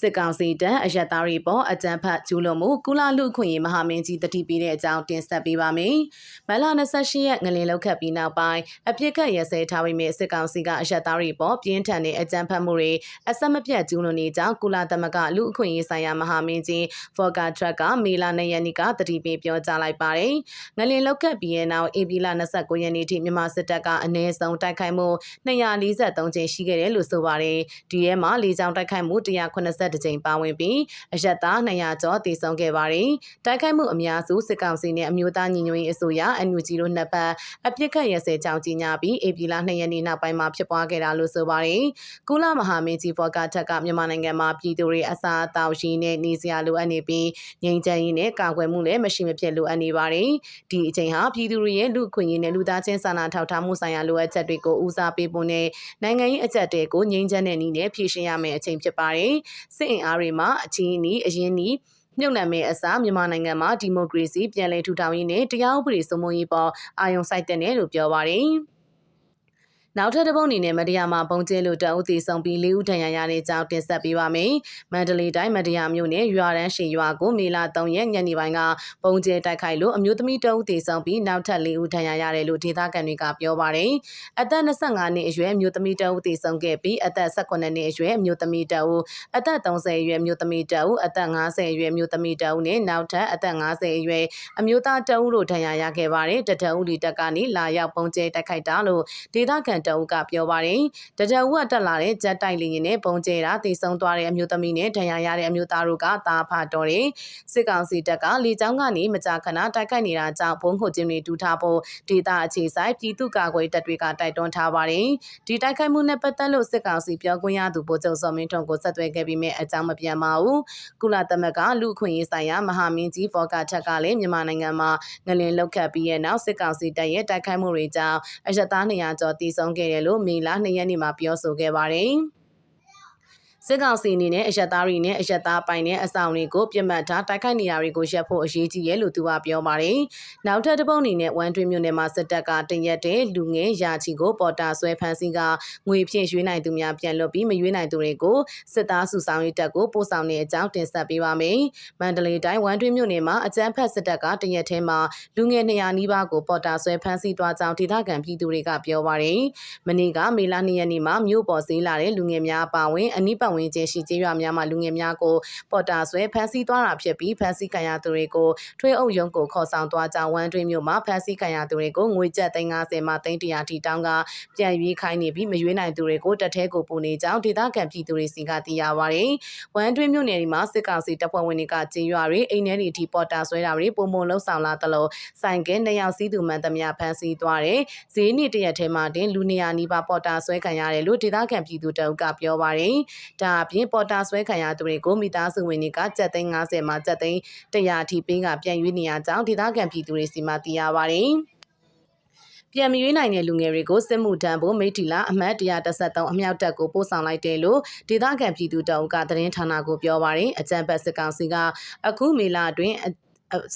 စစ်ကောင်စီတပ်အရက်သားတွေပေါ်အကြမ်းဖက်ကျူးလွန်မှုကုလလူခွင့်ရေးမဟာမင်းကြီးတတိပေးတဲ့အကြောင်းတင်ဆက်ပေးပါမယ်။မလ28ရက်ငလင်လောက်ခတ်ပြီးနောက်ပိုင်းအပြစ်ခတ်ရစဲထားပြီးမြစစ်ကောင်စီကအရက်သားတွေပေါ်ပြင်းထန်တဲ့အကြမ်းဖက်မှုတွေအဆက်မပြတ်ကျူးလွန်နေကြောင်းကုလသမဂ္ဂလူအခွင့်ရေးဆိုင်ရာမဟာမင်းကြီးဖော်ကာထရက်ကမေလာ၂ရက်နေ့ကတတိပေးပြောကြားလိုက်ပါတယ်။ငလင်လောက်ခတ်ပြီးရဲ့နောက်ဧပြီလ29ရက်နေ့ထိမြန်မာစစ်တပ်ကအနည်းဆုံးတိုက်ခိုက်မှု243ကြိမ်ရှိခဲ့တယ်လို့ဆိုပါတယ်။ဒီထဲမှာလေကြောင်းတိုက်ခိုက်မှု190 21ကြိမ်ပါဝင်ပြီးအရက်သား200ကျော်တည်ဆုံခဲ့ပါတယ်။တိုက်ခိုက်မှုအများစုစစ်ကောင်စီနဲ့အမျိုးသားညီညွတ်ရေးအစိုးရ NUG တို့နှစ်ပတ်အပြစ်ခတ်ရစဲကြောင်းကြီးညာပြီး AP လ2ရက်နေ့နောက်ပိုင်းမှာဖြစ်ပွားခဲ့တာလို့ဆိုပါတယ်။ကုလမဟာမင်းကြီးဖော်ကထက်ကမြန်မာနိုင်ငံမှာပြည်သူတွေအစားအသောက်ရှိနဲ့နေစရာလိုအပ်နေပြီးငြိမ်းချမ်းရေးနဲ့ကာကွယ်မှုလည်းမရှိမဖြစ်လိုအပ်နေပါတယ်။ဒီအချိန်ဟာပြည်သူတွေရဲ့လူခွင့်ရေးနဲ့လူသားချင်းစာနာထောက်ထားမှုဆိုင်ရာလိုအပ်ချက်တွေကိုဦးစားပေးဖို့နဲ့နိုင်ငံရေးအကြက်တွေကိုငြိမ်းချမ်းတဲ့နည်းနဲ့ဖြည့်ရှင်းရမယ့်အချိန်ဖြစ်ပါတယ်။စစ်အင်အားတွေမှာအချင်းနီးအရင်နီးမြုပ်နှံမဲ့အစားမြန်မာနိုင်ငံမှာဒီမိုကရေစီပြန်လည်ထူထောင်ရေးနဲ့တရားဥပဒေစိုးမိုးရေးပေါ်အာရုံစိုက်တဲ့လို့ပြောပါတယ်။ နောက်ထပ်တစ်ပုတ်အနေနဲ့မတရားမှာပုံကျဲလို့တအုပ်တီဆောင်ပြီးလေးဦးထံရရတဲ့အကြောင်းတင်ဆက်ပေးပါမယ်။မန္တလေးတိုင်းမတရားမြို့နယ်ရွာရန်ရှင်ရွာကိုမေလ3ရက်ညနေပိုင်းကပုံကျဲတိုက်ခိုက်လို့အမျိုးသမီးတအုပ်တီဆောင်ပြီးနောက်ထပ်လေးဦးထံရရတယ်လို့ဒေသခံတွေကပြောပါတယ်။အသက်25နှစ်အရွယ်မျိုးသမီးတအုပ်တီဆောင်ခဲ့ပြီးအသက်18နှစ်အရွယ်မျိုးသမီးတအုပ်အသက်30အရွယ်မျိုးသမီးတအုပ်အသက်50အရွယ်မျိုးသမီးတအုပ်နဲ့နောက်ထပ်အသက်50အရွယ်အမျိုးသားတအုပ်တို့ထံရရခဲ့ပါတယ်။တတအုပ်လီတက်ကနေလာရောက်ပုံကျဲတိုက်ခိုက်တာလို့ဒေသခံတအုပ်ကပြောပါတယ်။တကြဦးကတက်လာတဲ့ဂျက်တိုက်လေယာဉ်နဲ့ပုံကျဲတာတည်ဆုံသွားတဲ့အမျိုးသမီးနဲ့ဒဏ်ရာရတဲ့အမျိုးသားတို့ကတာဖာတော်တယ်။စစ်ကောင်စီတပ်ကလေကြောင်းကနေမကြာခဏတိုက်ခိုက်နေတာကြောင့်ဘုံခုချင်းတွေတူထားဖို့ဒေသအခြေဆိုင်ပြည်သူ့ကာကွယ်တပ်တွေကတိုက်တွန်းထားပါတယ်။ဒီတိုက်ခိုက်မှုနဲ့ပတ်သက်လို့စစ်ကောင်စီပြောခွင့်ရသူဗိုလ်ချုပ်စောမင်းထွန်းကိုဆက်သွယ်ခဲ့ပြီးမြဲအကြောင်းမပြန်ပါဘူး။ကုလသမဂ္ဂလူခွင့်ရေးဆိုင်ရာမဟာမင်းကြီးဖော်ကာထက်ကလည်းမြန်မာနိုင်ငံမှာငလင်လောက်ခတ်ပြီးရဲ့နောက်စစ်ကောင်စီတပ်ရဲ့တိုက်ခိုက်မှုတွေကြောင့်အရသား200ကျော်တည်ဆုံခဲ့တယ်လို့မေလ2ရက်နေ့မှာပြောဆိုခဲ့ပါတယ်။ စစ်ကောင်စီအနေနဲ့အရက်သားတွေနဲ့အရက်သားပိုင်တဲ့အဆောင်တွေကိုပြစ်မှတ်ထားတိုက်ခိုက်နေရတွေကိုရပ်ဖို့အရေးကြီးရဲ့လို့သူကပြောပါတယ်။နောက်ထပ်တစ်ပုံအနေနဲ့ဝမ်တွင်းမြို့နယ်မှာစစ်တပ်ကတင်ရက်တဲ့လူငယ်ရာချီကိုပေါ်တာဆွဲဖမ်းဆီးကငွေဖြင့်ရွေးနိုင်သူများပြန်လွတ်ပြီးမရွေးနိုင်သူတွေကိုစစ်သားစုဆောင်ရေးတပ်ကိုပို့ဆောင်တဲ့အကြောင်းတင်ဆက်ပေးပါမယ်။မန္တလေးတိုင်းဝမ်တွင်းမြို့နယ်မှာအကြမ်းဖက်စစ်တပ်ကတင်ရက်ထဲမှာလူငယ်200နီးပါးကိုပေါ်တာဆွဲဖမ်းဆီးသွားကြောင်းဒေသခံပြည်သူတွေကပြောပါတယ်။မနေ့ကမေလ2ရက်နေ့မှာမြို့ပေါ်ဈေးလာတဲ့လူငယ်များအပါအဝင်အနိပတ်ဝန်းကျင်ရှိကျေးရွာများမှာလူငယ်များကိုပေါ်တာဆွဲဖမ်းဆီးသွားတာဖြစ်ပြီးဖမ်းဆီးခံရသူတွေကိုထွေးအုပ်ရုံးကိုခေါ်ဆောင်သွားကြောင်းဝမ်းတွင်းမြို့မှာဖမ်းဆီးခံရသူတွေကိုငွေကျပ်350မှ300ထိတောင်းကပြန်ရွေးခိုင်းနေပြီးမရွေးနိုင်သူတွေကိုတထဲကိုပို့နေကြောင်းဒေသခံပြည်သူတွေစီကသိရပါဗျ။ဝမ်းတွင်းမြို့နယ်ဒီမှာစစ်ကောင်စီတပ်ဖွဲ့ဝင်တွေကကျေးရွာတွေအိမ်ထဲတွေထိပေါ်တာဆွဲတာတွေပုံမလုံးဆောင်လာသလိုဆိုင်ကဲနှစ်ယောက်စီးသူမှန်သမျှဖမ်းဆီးသွားတယ်။ဈေးနှစ်တရက်ထဲမှာတင်လူနေရာနီးပါးပေါ်တာဆွဲခံရတယ်လို့ဒေသခံပြည်သူတအုပ်ကပြောပါတယ်။ဒါအပြင်ပေါ်တာဆွဲခံရသူတွေကိုမိသားစုဝင်တွေကကြက်သိန်း90မှာကြက်သိန်း100အထိပေးကပြန်ရွေးနေရကြောင်းဒေသခံပြည်သူတွေစီမံသိရပါတယ်။ပြန်မရွေးနိုင်တဲ့လူငယ်တွေကိုစစ်မှုထမ်းဖို့မိထီလာအမှတ်133အမြောက်တပ်ကိုပို့ဆောင်လိုက်တယ်လို့ဒေသခံပြည်သူတောင်ကသတင်းဌာနကိုပြောပါရယ်အကြံပတ်စစ်ကောင်စီကအခုမေလအတွင်း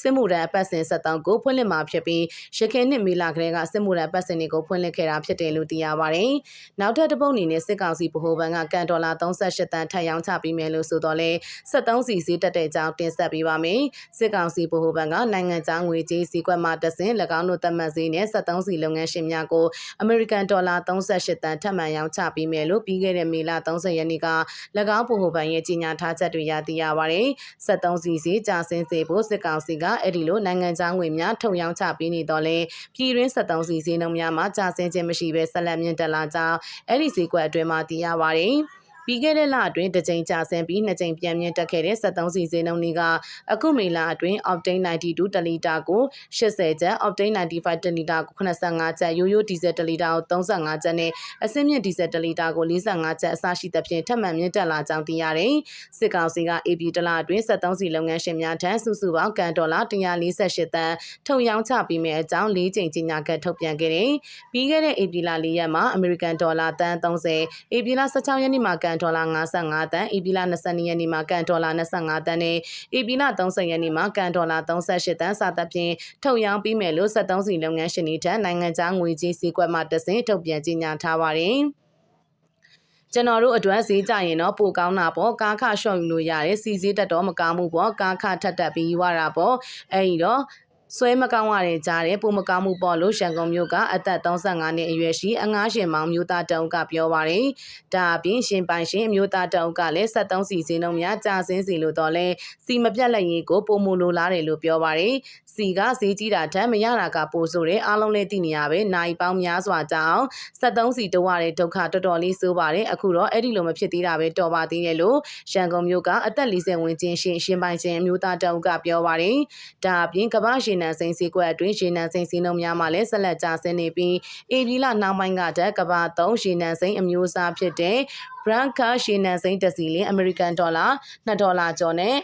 စစ်မှုထမ်းအပတ်စဉ်ဆက်တောင်းကိုဖွင့်လှစ်မှာဖြစ်ပြီးရခိုင်နှစ်မေလကလေးကစစ်မှုထမ်းအပတ်စဉ်တွေကိုဖွင့်လှစ်ခဲ့တာဖြစ်တယ်လို့သိရပါတယ်။နောက်ထပ်တစ်ပုတ်အနေနဲ့စစ်ကောင်စီဗဟိုဘဏ်ကကန်ဒေါ်လာ38တန်ထပ်ရောင်းချပေးမယ်လို့ဆိုတော့လဲ73စီစီတက်တဲ့ကြောင်းတင်ဆက်ပေးပါမယ်။စစ်ကောင်စီဗဟိုဘဏ်ကနိုင်ငံခြားငွေကြေးစီကွက်မှတဆင်၎င်းတို့သတ်မှတ်ဈေးနဲ့73စီလုပ်ငန်းရှင်များကိုအမေရိကန်ဒေါ်လာ38တန်ထပ်မံရောင်းချပေးမယ်လို့ပြီးခဲ့တဲ့မေလ30ရက်နေ့က၎င်းဗဟိုဘဏ်ရဲ့ကြေညာထားချက်တွေရသိရပါတယ်။73စီစီကြာဆင်းစေဖို့စစ်ကောင်ကောင်စီကအဲ့ဒီလိုနိုင်ငံခြားငွေများထုတ်ရောင်းချပေးနေတော့လဲပြည်တွင်း73စီဈေးနှုန်းများမှာကျဆင်းခြင်းမရှိဘဲဆက်လက်မြင့်တက်လာကြောင်းအဲ့ဒီဈေးကွက်အတွင်းမှာသိရပါတယ်။ ပြီးခဲ့တဲ့လအတွင်းတစ်ကြိမ်ကျဆင်းပြီးနှစ်ကြိမ်ပြန်မြင့်တက်ခဲ့တဲ့73စီဈေးနှုန်းတွေကအခုမေလအတွင်း Octane 92တလီတာကို80ကျပ် Octane 95တလီတာကို85ကျပ်ရိုးရိုးဒီဇယ်တလီတာကို35ကျပ်နဲ့အဆင့်မြင့်ဒီဇယ်တလီတာကို45ကျပ်အစရှိသဖြင့်ထပ်မံမြင့်တက်လာကြောင်းသိရတယ်။စစ်ကောင်စီက AP တလအတွင်း73စီလုပ်ငန်းရှင်များထံစုစုပေါင်းကန်ဒေါ်လာ148တန်ထုတ်ရောင်းချပြီးမဲ့အကြောင်း၄ကြိမ်ကြီးညာကထုတ်ပြန်ခဲ့တယ်။ပြီးခဲ့တဲ့ AP လ၄ရက်မှာ American ဒေါ်လာတန်30 AP လ16ရက်နေ့မှာကန်ဒေါ်လာ55တန်ဧပြီလ22ရက်နေ့မှာကန်ဒေါ်လာ25တန်နဲ့ဧပြီလ30ရက်နေ့မှာကန်ဒေါ်လာ38တန်စသဖြင့်ထုတ်ရောင်းပြီးမယ်လို့73စီလုပ်ငန်းရှင်တွေထံနိုင်ငံခြားငွေကြေးစည်းကွက်မှတဆင့်ထုတ်ပြန်ကြေညာထားပါတယ်ကျွန်တော်တို့အတွက်ဈေးကြရင်တော့ပိုကောင်းတာပေါ့ကားခရှော့ယူလို့ရတယ်စီဈေးတက်တော့မကောင်းဘူးပေါ့ကားခထက်တက်ပြီးယူရတာပေါ့အဲ့ဒီတော့ ဆွဲမကောင်းရတဲ့ကြားတဲ့ပုံမကောင်းမှုပေါ့လို့ရှန်ကုန်မြို့ကအသက်35နှစ်အရွယ်ရှိအငားရှင်မောင်မျိုးသားတအုပ်ကပြောပါတယ်။ဒါအပြင်ရှင်ပိုင်ရှင်အမျိုးသားတအုပ်ကလည်း73စီစင်းလုံးများကြာစင်းစီလို့တော့လဲစီမပြတ်လက်ရေးကိုပုံမလိုလားတယ်လို့ပြောပါတယ်။စီကဈေးကြီးတာထက်မရတာကပိုဆိုတဲ့အားလုံးလည်းသိနေရပဲ။နိုင်ပေါင်းများစွာကြောင်း73စီတဝရတဲ့ဒုက္ခတော်တော်လေးဆိုးပါတယ်။အခုတော့အဲ့ဒီလိုမဖြစ်သေးတာပဲတော်ပါသေးတယ်လို့ရှန်ကုန်မြို့ကအသက်40ဝန်းကျင်ရှင်ရှင်ပိုင်ရှင်အမျိုးသားတအုပ်ကပြောပါတယ်။ဒါအပြင်ကမ္ဘာရှင်နံစိန်စည်းကွက်အတွင်းရေနံစိန်စည်းနှုန်းများမှလည်းဆက်လက်ကျဆင်းနေပြီးဧပြီလနောက်ပိုင်းကတည်းကကမ္ဘာသုံးရေနံစိန်အမျိုးအစားဖြစ်တဲ့ Brent ကရေနံစိန်တစ်စီလင် American Dollar 2ဒေါ်လာကျော်နဲ့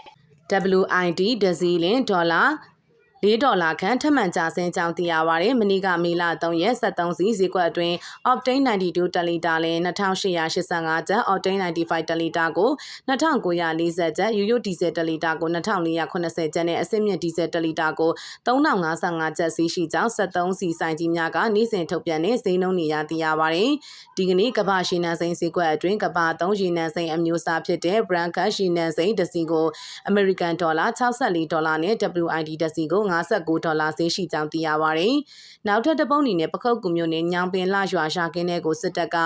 WID တစ်စီလင်ဒေါ်လာ 4ဒေါ်လာခန့်ထပ်မံကျဆင်းကြောင်းသိရပါတယ်။မနီကမေလ3ရက်73စီဈေးကွက်အတွင်း Octane 92တလီတာလင်2885ကျပ် Octane 95တလီတာကို2940ကျပ် UU ဒီဇယ်တလီတာကို2480ကျပ်နဲ့အစစ်မြင့်ဒီဇယ်တလီတာကို3055ကျပ်ဈေးရှိကြောင်း73စီဆိုင်ကြီးများကနေ့စဉ်ထုတ်ပြန်တဲ့ဈေးနှုန်းနေရသိရပါတယ်။ဒီကနေ့ကမ္ဘာရှိနံစိန်ဈေးကွက်အတွင်းကမ္ဘာ3ရှိနံစိန်အမျိုးအစားဖြစ်တဲ့ Brand Cash ရှိနံစိန်တစ်စီကို American Dollar 64ဒေါ်လာနဲ့ WID တစ်စီကို59ဒေါ်လာဈေးရှိကြောင်းသိရပါတယ်။နောက်ထပ်တပုံးအနေနဲ့ပခုတ်ကူမျိုးနဲ့ညောင်ပင်လရွာရှာကင်းတဲ့ကိုစစ်တပ်က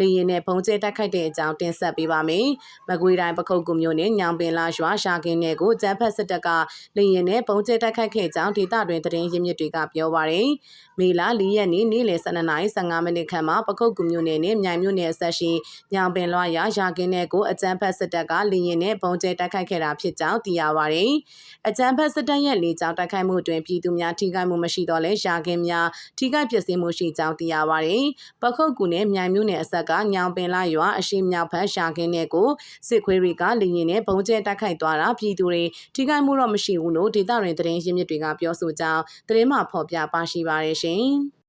လေရင်နဲ့ပုံကျဲတိုက်ခိုက်တဲ့အကြောင်းတင်ဆက်ပေးပါမယ်။မကွေးတိုင်းပခုတ်ကူမျိုးနဲ့ညောင်ပင်လရွာရှာကင်းတဲ့ကိုကျန်းဖက်စစ်တပ်ကလေရင်နဲ့ပုံကျဲတိုက်ခိုက်ခဲ့ကြောင်းဒေသတွင်သတင်းရင်းမြစ်တွေကပြောပါတယ်။မေလ၄ရက်နေ့နေ့လယ်12:15မိနစ်ခန့်မှာပခုတ်ကူမျိုးနဲ့မြိုင်မျိုးနယ်အဆက်ရှိညောင်ပင်လွာရွာရှာကင်းတဲ့ကိုအကျန်းဖက်စစ်တပ်ကလေရင်နဲ့ပုံကျဲတိုက်ခိုက်ခဲ့တာဖြစ်ကြောင်းသိရပါတယ်။အကျန်းဖက်စစ်တပ်ရဲ့လေကြောင်းတိုက်ခိုက်မှုတွင်ပြည်သူများထိခိုက်မှုမရှိတော့လဲရှာကင်းများထိခိုက်ပျက်စီးမှုရှိကြောင်းသိရပါတယ်။ပခုတ်ကူနဲ့မြိုင်မြို့နယ်အဆက်ကညောင်ပင်လာရွာအရှိမြောက်ဘက်ရှာကင်းတဲ့ကိုစစ်ခွေးတွေကလေရင်နဲ့ပုံကျဲတိုက်ခိုက်သွားတာပြည်သူတွေထိခိုက်မှုတော့မရှိဘူးလို့ဒေသတွင်သတင်းရင်းမြစ်တွေကပြောဆိုကြောင်းသတင်းမှဖော်ပြပါရှိပါတယ်ရှင်။